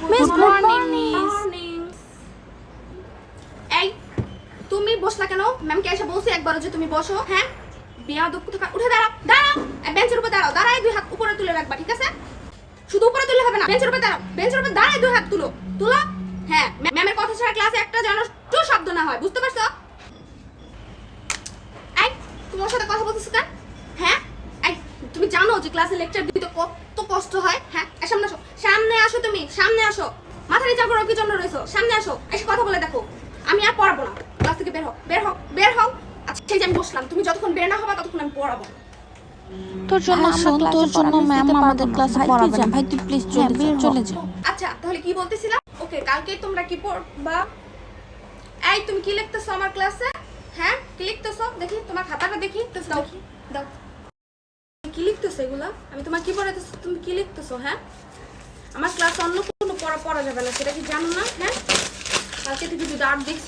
Miss, Good good morning, morning. miss. এই তুমি বসলা কেন? ম্যামকে এসে বলছি একবার যে তুমি বসো হ্যাঁ? বিয়া দুঃখ থেকে উঠে দাঁড়াও দাঁড়াও। এই বেঞ্চের উপর দাঁড়াও দাঁড়ায় দুই হাত উপরে তুলে রাখবা ঠিক আছে? শুধু উপরে তুলে হবে না বেঞ্চের উপর দাঁড়াও বেঞ্চের উপর দাঁড়ায় দুই হাত তুলো তুলো। হ্যাঁ ম্যা- ম্যামের কথা ছাড়া ক্লাসে একটা যেন টু শব্দ না হয় বুঝতে পারছ? এই তোমার সাথে কথা বলতেছো কেন? হ্যাঁ? এই তুমি জানো যে ক্লাসে লেকচার দিতে কত কষ্ট হয় হ্যাঁ? সামনে আসো সামনে তুমি সামনে আসো। মাথা নিচা করো কি জন্য রয়েছো সামনে আসো এসে কথা বলে দেখো। আমি আর পড়াবো না ক্লাস থেকে বের হও বের হও বের হও। আচ্ছা সেই যে আমি বসলাম তুমি যতক্ষণ বের না হবা ততক্ষণ আমি পড়াবো। না। তোর জন্য শোন তোর জন্য ম্যাম আমাদের ক্লাসে পড়াবে না। ভাই তুই প্লিজ হ্যাঁ, চলে যা চলে। যা আচ্ছা তাহলে কি বলতেছিলাম ওকে কালকে তোমরা কি পড়বা এই তুমি কি লিখতেছো আমার ক্লাসে হ্যাঁ কি লিখতেছো? দেখি তোমার খাতাটা দেখি। দাও দাও। কি লিখতেছো এগুলো? আমি তোমার কি পড়াতেছো তুমি কি লিখতেছো হ্যাঁ? আমার ক্লাস অন্য কোনো পড়া পড়া যাবে না, সেটা কি জানো না? হ্যাঁ? কালকে থেকে যদি আর দেখছি।